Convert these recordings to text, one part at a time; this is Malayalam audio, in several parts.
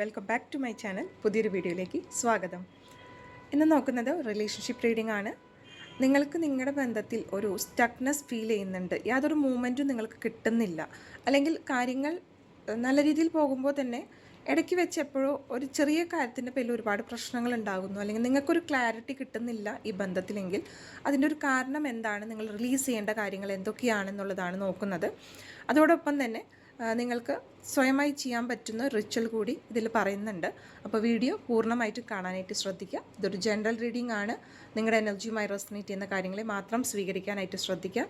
Welcome back to my channel. പുതിയൊരു വീഡിയോയിലേക്ക് സ്വാഗതം. ഇന്ന് നോക്കുന്നത് റിലേഷൻഷിപ്പ് റീഡിംഗ് ആണ്. നിങ്ങൾക്ക് നിങ്ങളുടെ ബന്ധത്തിൽ ഒരു സ്റ്റക്നെസ് ഫീൽ ചെയ്യുന്നുണ്ട്. യാതൊരു മൂമെന്റും നിങ്ങൾക്ക് കിട്ടുന്നില്ല. അല്ലെങ്കിൽ കാര്യങ്ങൾ നല്ല രീതിയിൽ പോകുമ്പോൾ തന്നെ ഇടയ്ക്ക് വെച്ച് എപ്പോഴോ ഒരു ചെറിയ കാര്യത്തിന്റെ പേരിൽ ഒരുപാട് പ്രശ്നങ്ങൾ ഉണ്ടാകുന്നു. അല്ലെങ്കിൽ നിങ്ങൾക്കൊരു ക്ലാരിറ്റി കിട്ടുന്നില്ല ഈ ബന്ധത്തിലെങ്കിൽ. അതിന്റെ ഒരു കാരണം എന്താണ്? നിങ്ങൾ റിലീസ് ചെയ്യേണ്ട കാര്യങ്ങൾ എന്തൊക്കെയാണെന്നുള്ളതാണ് നോക്കുന്നത്. അതോടൊപ്പം തന്നെ നിങ്ങൾക്ക് സ്വയമായി ചെയ്യാൻ പറ്റുന്ന റിച്വൽ കൂടി ഇതിൽ പറയുന്നുണ്ട്. അപ്പോൾ വീഡിയോ പൂർണമായിട്ട് കാണാനായിട്ട് ശ്രദ്ധിക്കുക. ഇതൊരു ജനറൽ റീഡിംഗ് ആണ്. നിങ്ങളുടെ എനർജിയുമായി റെസനേറ്റ് ചെയ്യുന്ന കാര്യങ്ങളെ മാത്രം സ്വീകരിക്കാനായിട്ട് ശ്രദ്ധിക്കുക.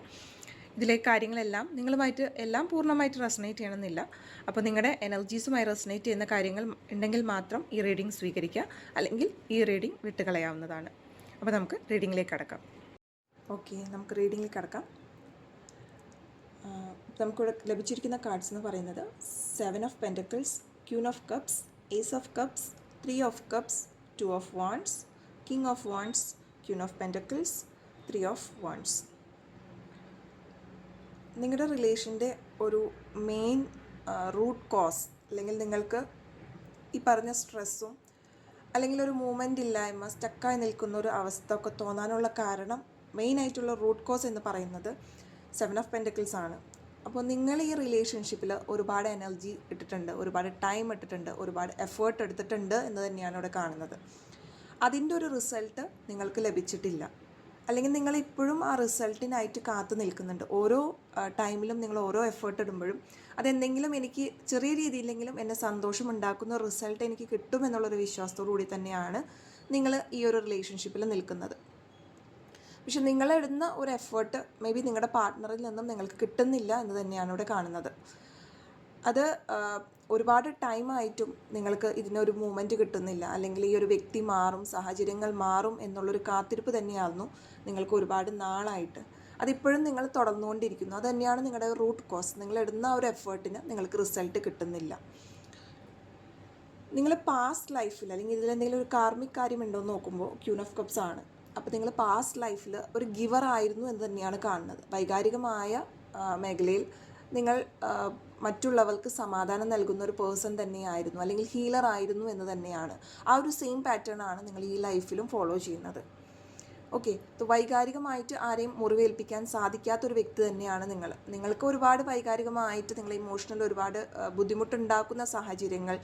ഇതിലെ കാര്യങ്ങളെല്ലാം നിങ്ങളുമായിട്ട് എല്ലാം പൂർണമായിട്ട് റെസനേറ്റ് ചെയ്യണമെന്നില്ല. അപ്പോൾ നിങ്ങളുടെ എനർജീസുമായി റെസനേറ്റ് ചെയ്യുന്ന കാര്യങ്ങൾ ഉണ്ടെങ്കിൽ മാത്രം ഈ റീഡിംഗ് സ്വീകരിക്കുക. അല്ലെങ്കിൽ ഈ റീഡിംഗ് വിട്ടുകളയാവുന്നതാണ്. അപ്പോൾ നമുക്ക് റീഡിങ്ങിലേക്ക് കടക്കാം. ഓക്കെ നമുക്ക് റീഡിങ്ങിൽ കടക്കാം. നമുക്കിവിടെ ലഭിച്ചിരിക്കുന്ന കാർഡ്സ് എന്ന് പറയുന്നത് seven of pentacles queen of cups ace of cups three of cups two of wands king of wands queen of pentacles three of wands നിങ്ങളുടെ റിലേഷന്റെ ഒരു മെയിൻ റൂട്ട് കോസ് അല്ലെങ്കിൽ നിങ്ങൾക്ക് ഈ പറഞ്ഞ സ്ട്രെസ്സും അല്ലെങ്കിൽ ഒരു മൂമെന്റ് ഇല്ലായ്മ സ്റ്റക്കായി നിൽക്കുന്ന ഒരു അവസ്ഥ ഒക്കെ തോന്നാനുള്ള കാരണം മെയിനായിട്ടുള്ള റൂട്ട് കോസ് എന്ന് പറയുന്നത് സെവൻ ഓഫ് പെന്റക്കിൾസ് ആണ്. അപ്പോൾ നിങ്ങൾ ഈ റിലേഷൻഷിപ്പിൽ ഒരുപാട് എനർജി ഇട്ടിട്ടുണ്ട് ഒരുപാട് ടൈം ഇട്ടിട്ടുണ്ട് ഒരുപാട് എഫേർട്ട് എടുത്തിട്ടുണ്ട് എന്ന് തന്നെയാണ് ഇവിടെ കാണുന്നത്. അതിന്റെ ഒരു റിസൾട്ട് നിങ്ങൾക്ക് ലഭിച്ചിട്ടില്ല. അല്ലെങ്കിൽ നിങ്ങൾ ഇപ്പോഴും ആ റിസൾട്ടിനായിട്ട് കാത്തു നിൽക്കുന്നുണ്ട്. ഓരോ ടൈമിലും നിങ്ങൾ ഓരോ എഫേർട്ട് ഇടുമ്പോഴും അതെന്തെങ്കിലും എനിക്ക് ചെറിയ രീതിയിലെങ്കിലും എന്നെ സന്തോഷം ഉണ്ടാക്കുന്ന റിസൾട്ട് എനിക്ക് കിട്ടും കിട്ടുമെന്നുള്ളൊരു വിശ്വാസത്തോടു കൂടി തന്നെയാണ് നിങ്ങൾ ഈ ഒരു റിലേഷൻഷിപ്പിൽ നിൽക്കുന്നത്. പക്ഷെ നിങ്ങളിടുന്ന ഒരു എഫേർട്ട് മേ ബി നിങ്ങളുടെ പാർട്ട്ണറിൽ നിന്നും നിങ്ങൾക്ക് കിട്ടുന്നില്ല എന്ന് തന്നെയാണ് ഇവിടെ കാണുന്നത്. അത് ഒരുപാട് ടൈമായിട്ടും നിങ്ങൾക്ക് ഇതിനൊരു മൂമെന്റ് കിട്ടുന്നില്ല. അല്ലെങ്കിൽ ഈ ഒരു വ്യക്തി മാറും സാഹചര്യങ്ങൾ മാറും എന്നുള്ളൊരു കാത്തിരിപ്പ് തന്നെയായിരുന്നു നിങ്ങൾക്ക് ഒരുപാട് നാളായിട്ട്. അതിപ്പോഴും നിങ്ങൾ തുടർന്നുകൊണ്ടിരിക്കുന്നു. അത് തന്നെയാണ് നിങ്ങളുടെ റൂട്ട് കോസ് ആ ഒരു എഫേർട്ടിന് നിങ്ങൾക്ക് റിസൾട്ട് കിട്ടുന്നില്ല. നിങ്ങൾ പാസ്റ്റ് ലൈഫിൽ അല്ലെങ്കിൽ ഇതിൽ എന്തെങ്കിലും ഒരു കാർമിക് കാര്യമുണ്ടോ എന്ന് നോക്കുമ്പോൾ ക്യൂൺ ഓഫ് കപ്സ് ആണ്. അപ്പോൾ നിങ്ങൾ പാസ്റ്റ് ലൈഫിൽ ഒരു ഗിവർ ആയിരുന്നു എന്ന് തന്നെയാണ് കാണുന്നത്. വൈകാരികമായ മേഖലയിൽ നിങ്ങൾ മറ്റുള്ളവർക്ക് സമാധാനം നൽകുന്ന ഒരു പേഴ്സൺ തന്നെയായിരുന്നു അല്ലെങ്കിൽ ഹീലർ ആയിരുന്നു എന്ന് തന്നെയാണ്. ആ ഒരു സെയിം പാറ്റേൺ ആണ് നിങ്ങൾ ഈ ലൈഫിലും ഫോളോ ചെയ്യുന്നത്. ഓക്കെ വൈകാരികമായിട്ട് ആരെയും മുറിവേൽപ്പിക്കാൻ സാധിക്കാത്ത ഒരു വ്യക്തി തന്നെയാണ് നിങ്ങൾ. നിങ്ങൾക്ക് ഒരുപാട് വൈകാരികമായിട്ട് നിങ്ങൾ ഇമോഷണൽ ഒരുപാട് ബുദ്ധിമുട്ടുണ്ടാക്കുന്ന സാഹചര്യങ്ങൾ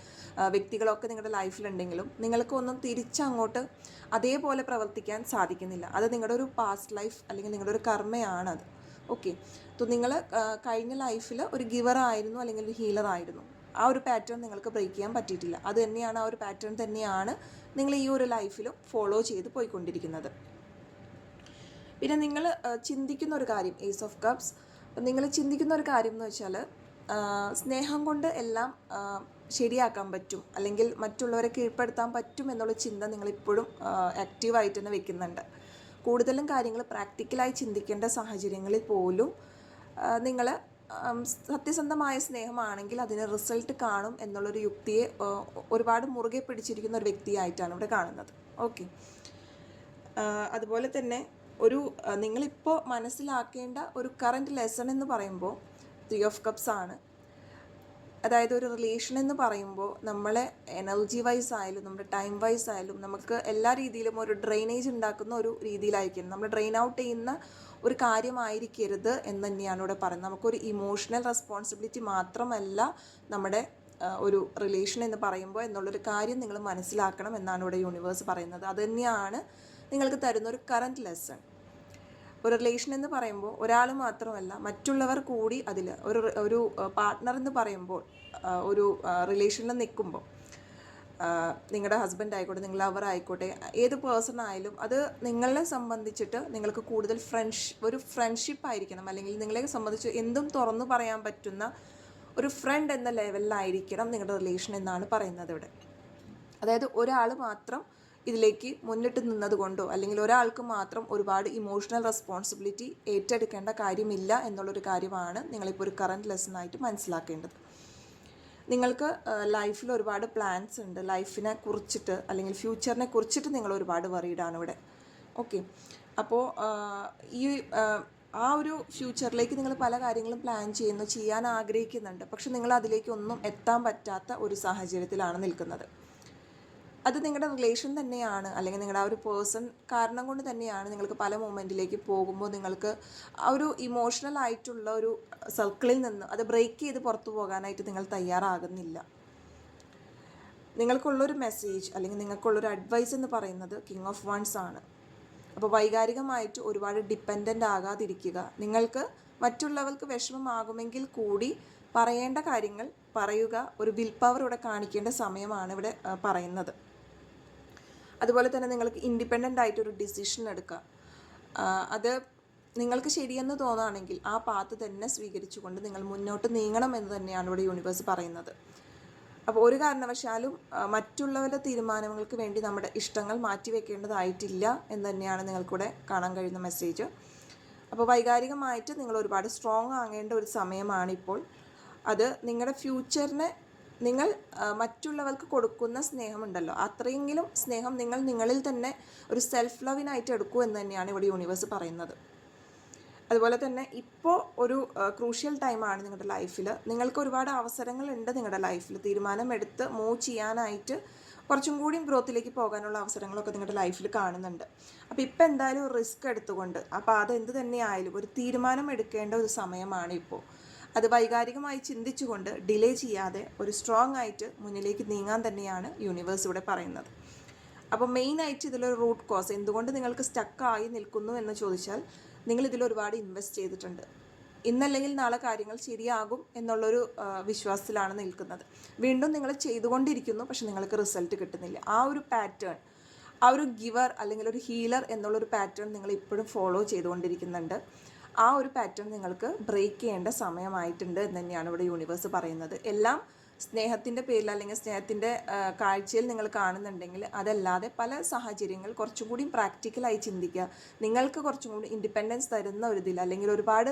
വ്യക്തികളൊക്കെ നിങ്ങളുടെ ലൈഫിലുണ്ടെങ്കിലും നിങ്ങൾക്കൊന്നും തിരിച്ചങ്ങോട്ട് അതേപോലെ പ്രവർത്തിക്കാൻ സാധിക്കുന്നില്ല. അത് നിങ്ങളുടെ ഒരു പാസ്റ്റ് ലൈഫ് അല്ലെങ്കിൽ നിങ്ങളുടെ ഒരു കർമ്മയാണത് ഓക്കെ അപ്പോൾ നിങ്ങൾ കഴിഞ്ഞ ലൈഫിൽ ഒരു ഗിവർ ആയിരുന്നു അല്ലെങ്കിൽ ഒരു ഹീലർ ആയിരുന്നു. ആ ഒരു പാറ്റേൺ നിങ്ങൾക്ക് ബ്രേക്ക് ചെയ്യാൻ പറ്റിയിട്ടില്ല. അത് തന്നെയാണ് ആ ഒരു പാറ്റേൺ തന്നെയാണ് നിങ്ങൾ ഈ ഒരു ലൈഫിലും ഫോളോ ചെയ്ത് പോയിക്കൊണ്ടിരിക്കുന്നത്. പിന്നെ നിങ്ങൾ ചിന്തിക്കുന്ന ഒരു കാര്യം ഏസ് ഓഫ് കപ്സ് നിങ്ങൾ ചിന്തിക്കുന്ന ഒരു കാര്യം എന്ന് വെച്ചാൽ സ്നേഹം കൊണ്ട് എല്ലാം ശരിയാക്കാൻ പറ്റും അല്ലെങ്കിൽ മറ്റുള്ളവരെ കീഴ്പ്പെടുത്താൻ പറ്റും എന്നുള്ള ചിന്ത നിങ്ങളിപ്പോഴും ആക്റ്റീവായിട്ട് തന്നെ വെക്കുന്നുണ്ട്. കൂടുതലും കാര്യങ്ങൾ പ്രാക്ടിക്കലായി ചിന്തിക്കേണ്ട സാഹചര്യങ്ങളിൽ പോലും നിങ്ങൾ സത്യസന്ധമായ സ്നേഹമാണെങ്കിൽ അതിന് റിസൾട്ട് കാണും എന്നുള്ളൊരു യുക്തിയെ ഒരുപാട് മുറുകെ പിടിച്ചിരിക്കുന്ന ഒരു വ്യക്തിയായിട്ടാണ് ഇവിടെ കാണുന്നത്. ഓക്കെ അതുപോലെ തന്നെ ഒരു നിങ്ങളിപ്പോൾ മനസ്സിലാക്കേണ്ട ഒരു കറന്റ് ലെസൺ എന്ന് പറയുമ്പോൾ ത്രീ ഓഫ് കപ്സ് ആണ്. അതായത് ഒരു റിലേഷൻ എന്ന് പറയുമ്പോൾ നമ്മളെ എനർജി വൈസ് ആയാലും നമ്മുടെ ടൈം വൈസ് ആയാലും നമുക്ക് എല്ലാ രീതിയിലും ഒരു ഡ്രെയിനേജ് ഉണ്ടാക്കുന്ന ഒരു രീതിയിലായിരിക്കും. നമ്മൾ ഡ്രെയിൻ ഔട്ട് ചെയ്യുന്ന ഒരു കാര്യമായിരിക്കരുത് എന്ന് തന്നെയാണ് ഇവിടെ പറയുന്നത്. നമുക്കൊരു ഇമോഷണൽ റെസ്പോൺസിബിലിറ്റി മാത്രമല്ല നമ്മുടെ ഒരു റിലേഷൻ എന്ന് പറയുമ്പോൾ എന്നുള്ളൊരു കാര്യം നിങ്ങൾ മനസ്സിലാക്കണം എന്നാണ് ഇവിടെ യൂണിവേഴ്സ് പറയുന്നത്. അത് തന്നെയാണ് നിങ്ങൾക്ക് തരുന്ന ഒരു കറന്റ് ലെസൺ ഒരു റിലേഷൻ എന്ന് പറയുമ്പോൾ ഒരാൾ മാത്രമല്ല മറ്റുള്ളവർ കൂടി അതിൽ ഒരു ഒരു പാർട്ട്ണർ എന്ന് പറയുമ്പോൾ ഒരു റിലേഷനിൽ നിൽക്കുമ്പോൾ നിങ്ങളുടെ ഹസ്ബൻഡ് ആയിക്കോട്ടെ നിങ്ങൾ ലവർ ആയിക്കോട്ടെ ഏത് പേഴ്സൺ ആയാലും അത് നിങ്ങളെ സംബന്ധിച്ചിട്ട് നിങ്ങൾക്ക് കൂടുതൽ ഫ്രണ്ട്ഷ് ഒരു ഫ്രണ്ട്ഷിപ്പ് ആയിരിക്കണം. അല്ലെങ്കിൽ നിങ്ങളെ സംബന്ധിച്ച് എന്തും തുറന്നു പറയാൻ പറ്റുന്ന ഒരു ഫ്രണ്ട് എന്ന ലെവലിലായിരിക്കണം നിങ്ങളുടെ റിലേഷൻ എന്നാണ് പറയുന്നത് ഇവിടെ. അതായത് ഒരാൾ മാത്രം ഇതിലേക്ക് മുന്നിട്ട് നിന്നതുകൊണ്ടോ അല്ലെങ്കിൽ ഒരാൾക്ക് മാത്രം ഒരുപാട് ഇമോഷണൽ റെസ്പോൺസിബിലിറ്റി ഏറ്റെടുക്കേണ്ട കാര്യമില്ല എന്നുള്ളൊരു കാര്യമാണ് നിങ്ങളിപ്പോൾ ഒരു കറന്റ് ലെസണായിട്ട് മനസ്സിലാക്കേണ്ടത്. നിങ്ങൾക്ക് ലൈഫിൽ ഒരുപാട് പ്ലാൻസ് ഉണ്ട്. ലൈഫിനെ കുറിച്ചിട്ട് അല്ലെങ്കിൽ ഫ്യൂച്ചറിനെ കുറിച്ചിട്ട് നിങ്ങൾ ഒരുപാട് വറീഡാണ് ഇവിടെ. ഓക്കെ അപ്പോൾ ഈ ആ ഒരു ഫ്യൂച്ചറിലേക്ക് നിങ്ങൾ പല കാര്യങ്ങളും പ്ലാൻ ചെയ്യുന്നു ചെയ്യാൻ ആഗ്രഹിക്കുന്നുണ്ട്. പക്ഷെ നിങ്ങൾ അതിലേക്കൊന്നും എത്താൻ പറ്റാത്ത ഒരു സാഹചര്യത്തിലാണ് നിൽക്കുന്നത്. അത് നിങ്ങളുടെ റിലേഷൻ തന്നെയാണ്. അല്ലെങ്കിൽ നിങ്ങളുടെ ആ ഒരു പേഴ്സൺ കാരണം കൊണ്ട് തന്നെയാണ് നിങ്ങൾക്ക് പല മൊമെന്റിലേക്ക് പോകുമ്പോൾ നിങ്ങൾക്ക് ആ ഒരു ഇമോഷണൽ ആയിട്ടുള്ള ഒരു സർക്കിളിൽ നിന്ന് അത് ബ്രേക്ക് ചെയ്ത് പുറത്തു പോകാനായിട്ട് നിങ്ങൾ തയ്യാറാകുന്നില്ല. നിങ്ങൾക്കുള്ളൊരു മെസ്സേജ് അല്ലെങ്കിൽ നിങ്ങൾക്കുള്ളൊരു അഡ്വൈസ് എന്ന് പറയുന്നത് കിങ് ഓഫ് വൺസ് ആണ്. അപ്പോൾ വൈകാരികമായിട്ട് ഒരുപാട് ഡിപ്പെൻഡന്റ് ആകാതിരിക്കുക. നിങ്ങൾക്ക് മറ്റുള്ളവർക്ക് വിഷമമാകുമെങ്കിൽ കൂടി പറയേണ്ട കാര്യങ്ങൾ പറയുക. ഒരു വിൽ പവർ ഇവിടെ കാണിക്കേണ്ട സമയമാണ് ഇവിടെ പറയുന്നത്. അതുപോലെ തന്നെ നിങ്ങൾക്ക് ഇൻഡിപെൻഡന്റ് ആയിട്ടൊരു ഡിസിഷൻ എടുക്കുക അത് നിങ്ങൾക്ക് ശരിയെന്ന് തോന്നുകയാണെങ്കിൽ ആ പാത്ത് തന്നെ സ്വീകരിച്ചുകൊണ്ട് നിങ്ങൾ മുന്നോട്ട് നീങ്ങണം എന്ന് തന്നെയാണ് ഇവിടെ യൂണിവേഴ്സ് പറയുന്നത്. അപ്പോൾ ഒരു കാരണവശാലും മറ്റുള്ളവരുടെ തീരുമാനങ്ങൾക്ക് വേണ്ടി നമ്മുടെ ഇഷ്ടങ്ങൾ മാറ്റിവെക്കേണ്ടതായിട്ടില്ല എന്ന് തന്നെയാണ് നിങ്ങൾക്കൂടെ കാണാൻ കഴിയുന്ന മെസ്സേജ് അപ്പോൾ വൈകാരികമായിട്ട് നിങ്ങൾ ഒരുപാട് സ്ട്രോങ് ആകേണ്ട ഒരു സമയമാണിപ്പോൾ. അത് നിങ്ങളുടെ ഫ്യൂച്ചറിനെ നിങ്ങൾ മറ്റുള്ളവർക്ക് കൊടുക്കുന്ന സ്നേഹമുണ്ടല്ലോ. അത്രയെങ്കിലും സ്നേഹം നിങ്ങൾ നിങ്ങളിൽ തന്നെ ഒരു സെൽഫ് ലവിനായിട്ട് എടുക്കൂ എന്ന് തന്നെയാണ് ഇവിടെ യൂണിവേഴ്സ് പറയുന്നത്. അതുപോലെ തന്നെ ഇപ്പോൾ ഒരു ക്രൂഷ്യൽ ടൈമാണ് നിങ്ങളുടെ ലൈഫിൽ നിങ്ങൾക്ക് ഒരുപാട് അവസരങ്ങളുണ്ട് നിങ്ങളുടെ ലൈഫിൽ തീരുമാനം എടുത്ത് മൂവ് ചെയ്യാനായിട്ട് കുറച്ചും കൂടിയും ഗ്രോത്തിലേക്ക് പോകാനുള്ള അവസരങ്ങളൊക്കെ നിങ്ങളുടെ ലൈഫിൽ കാണുന്നുണ്ട്. അപ്പോൾ ഇപ്പം എന്തായാലും റിസ്ക് എടുത്തുകൊണ്ട് അപ്പോൾ അത് എന്ത് തന്നെയായാലും ഒരു തീരുമാനം എടുക്കേണ്ട ഒരു സമയമാണ് ഇപ്പോൾ അത് വൈകാരികമായി ചിന്തിച്ചുകൊണ്ട് ഡിലേ ചെയ്യാതെ ഒരു സ്ട്രോങ് ആയിട്ട് മുന്നിലേക്ക് നീങ്ങാൻ തന്നെയാണ് യൂണിവേഴ്സ് ഇവിടെ പറയുന്നത്. അപ്പോൾ മെയിൻ ആയിട്ട് ഇതിലൊരു റൂട്ട് കോസ് എന്തുകൊണ്ട് നിങ്ങൾക്ക് സ്റ്റക്കായി നിൽക്കുന്നു എന്ന് ചോദിച്ചാൽ നിങ്ങൾ ഇതിൽ ഒരുപാട് ഇൻവെസ്റ്റ് ചെയ്തിട്ടുണ്ട്. ഇന്നല്ലെങ്കിൽ നാളെ കാര്യങ്ങൾ ശരിയാകും എന്നുള്ളൊരു വിശ്വാസത്തിലാണ് നിൽക്കുന്നത്. വീണ്ടും നിങ്ങൾ ചെയ്തുകൊണ്ടിരിക്കുന്നു പക്ഷെ നിങ്ങൾക്ക് റിസൾട്ട് കിട്ടുന്നില്ല. ആ ഒരു പാറ്റേൺ ആ ഒരു ഗിവർ അല്ലെങ്കിൽ ഒരു ഹീലർ എന്നുള്ളൊരു പാറ്റേൺ നിങ്ങൾ ഇപ്പോഴും ഫോളോ ചെയ്തുകൊണ്ടിരിക്കുന്നുണ്ട്. ആ ഒരു പാറ്റേൺ നിങ്ങൾക്ക് ബ്രേക്ക് ചെയ്യേണ്ട സമയമായിട്ടുണ്ട് എന്ന് തന്നെയാണ് ഇവിടെ യൂണിവേഴ്സ് പറയുന്നത്. എല്ലാം സ്നേഹത്തിന്റെ പേരിൽ അല്ലെങ്കിൽ സ്നേഹത്തിന്റെ കാഴ്ചയിൽ നിങ്ങൾ കാണുന്നുണ്ടെങ്കിൽ അതല്ലാതെ പല സാഹചര്യങ്ങൾ കുറച്ചും കൂടി പ്രാക്ടിക്കലായി ചിന്തിക്കുക. നിങ്ങൾക്ക് കുറച്ചും കൂടി ഇൻഡിപെൻഡൻസ് തരുന്ന ഒരു ഇതിൽ അല്ലെങ്കിൽ ഒരുപാട്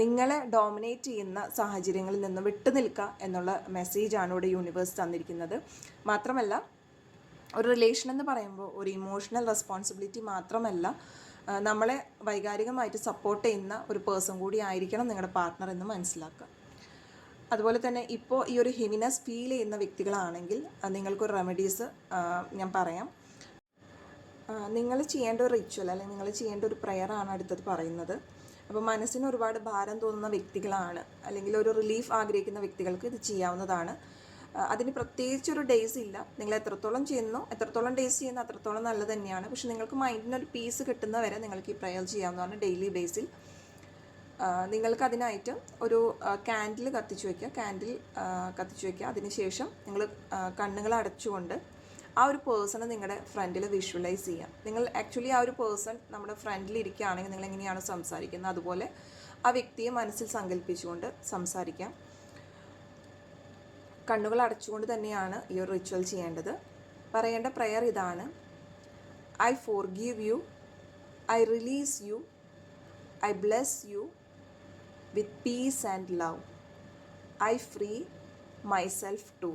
നിങ്ങളെ ഡോമിനേറ്റ് ചെയ്യുന്ന സാഹചര്യങ്ങളിൽ നിന്ന് വിട്ടു നിൽക്കുക എന്നുള്ള മെസ്സേജാണ് ഇവിടെ യൂണിവേഴ്സ് തന്നിരിക്കുന്നത്. മാത്രമല്ല ഒരു റിലേഷൻ എന്ന് പറയുമ്പോൾ ഒരു ഇമോഷണൽ റെസ്പോൺസിബിലിറ്റി മാത്രമല്ല നമ്മളെ വൈകാരികമായിട്ട് സപ്പോർട്ട് ചെയ്യുന്ന ഒരു പേഴ്സൺ കൂടി ആയിരിക്കണം നിങ്ങളുടെ പാർട്ട്ണർ എന്ന് മനസ്സിലാക്കുക. അതുപോലെ തന്നെ ഇപ്പോൾ ഈ ഒരു ഹെവിനെസ് ഫീൽ ചെയ്യുന്ന വ്യക്തികളാണെങ്കിൽ നിങ്ങൾക്കൊരു റെമഡീസ് ഞാൻ പറയാം. നിങ്ങൾ ചെയ്യേണ്ട ഒരു റിച്വൽ അല്ലെങ്കിൽ നിങ്ങൾ ചെയ്യേണ്ട ഒരു പ്രെയറാണ് അടുത്തത് പറയുന്നത്. അപ്പോൾ മനസ്സിന് ഒരുപാട് ഭാരം തോന്നുന്ന വ്യക്തികളാണ് അല്ലെങ്കിൽ ഒരു റിലീഫ് ആഗ്രഹിക്കുന്ന വ്യക്തികൾക്ക് ഇത് ചെയ്യാവുന്നതാണ്. അതിന് പ്രത്യേകിച്ച് ഒരു ഡേയ്സ് ഇല്ല. നിങ്ങൾ എത്രത്തോളം ചെയ്യുന്നു എത്രത്തോളം ഡേയ്സ് ചെയ്യുന്നു അത്രത്തോളം നല്ലത് തന്നെയാണ്. പക്ഷെ നിങ്ങൾക്ക് മൈൻഡിനൊരു പീസ് കിട്ടുന്ന വരെ നിങ്ങൾക്ക് ഈ പ്രയർ ചെയ്യാവുന്നതാണ് ഡെയിലി ബേസിൽ നിങ്ങൾക്ക് അതിനായിട്ട് ഒരു കാൻഡിൽ കത്തിച്ച് വയ്ക്കുക ക്യാൻഡിൽ കത്തിച്ച് വയ്ക്കുക അതിനുശേഷം നിങ്ങൾ കണ്ണുകൾ അടച്ചുകൊണ്ട് ആ ഒരു പേഴ്സണെ നിങ്ങളുടെ ഫ്രണ്ടിൽ വിഷ്വലൈസ് ചെയ്യാം. നിങ്ങൾ ആക്ച്വലി ആ ഒരു പേഴ്സൺ നമ്മുടെ ഫ്രണ്ടിൽ ഇരിക്കുകയാണെങ്കിൽ നിങ്ങൾ എങ്ങനെയാണ് സംസാരിക്കുന്നത്? അതുപോലെ ആ വ്യക്തിയെ മനസ്സിൽ സങ്കല്പിച്ചുകൊണ്ട് സംസാരിക്കാം. കണ്ണുകൾ അടച്ചുകൊണ്ട് തന്നെയാണ് ഈ ഒരു റിച്വൽ ചെയ്യേണ്ടത്. പറയേണ്ട പ്രെയർ ഇതാണ്. I forgive you I release you I bless you with peace and love I free myself too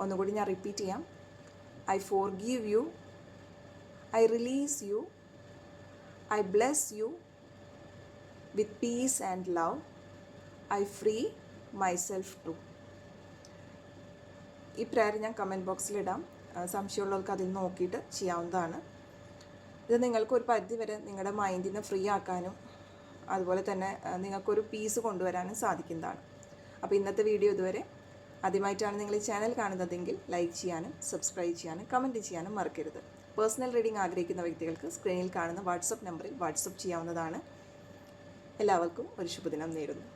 ഒന്നുകൂടി ഞാൻ റിപ്പീറ്റ് ചെയ്യാം. I forgive you I release you I bless you with peace and love I free myself too ഈ പ്രയർ ഞാൻ കമന്റ് ബോക്സിലിടാം സംശയമുള്ളവർക്ക് അതിൽ നോക്കിയിട്ട് ചെയ്യാവുന്നതാണ്. ഇത് നിങ്ങൾക്ക് ഒരു പരിധി വരെ നിങ്ങളുടെ മൈൻഡിനെ ഫ്രീ ആക്കാനും അതുപോലെ തന്നെ നിങ്ങൾക്കൊരു പീസ് കൊണ്ടുവരാനും സാധിക്കുന്നതാണ്. അപ്പോൾ ഇന്നത്തെ വീഡിയോ ഇതുവരെ ആദ്യമായിട്ടാണ് നിങ്ങൾ ഈ ചാനൽ കാണുന്നതെങ്കിൽ ലൈക്ക് ചെയ്യാനും സബ്സ്ക്രൈബ് ചെയ്യാനും കമന്റ് ചെയ്യാനും മറക്കരുത്. പേഴ്സണൽ റീഡിംഗ് ആഗ്രഹിക്കുന്ന വ്യക്തികൾക്ക് സ്ക്രീനിൽ കാണുന്ന വാട്സപ്പ് നമ്പറിൽ വാട്സപ്പ് ചെയ്യാവുന്നതാണ്. എല്ലാവർക്കും ഒരു ശുഭദിനം നേരുന്നു.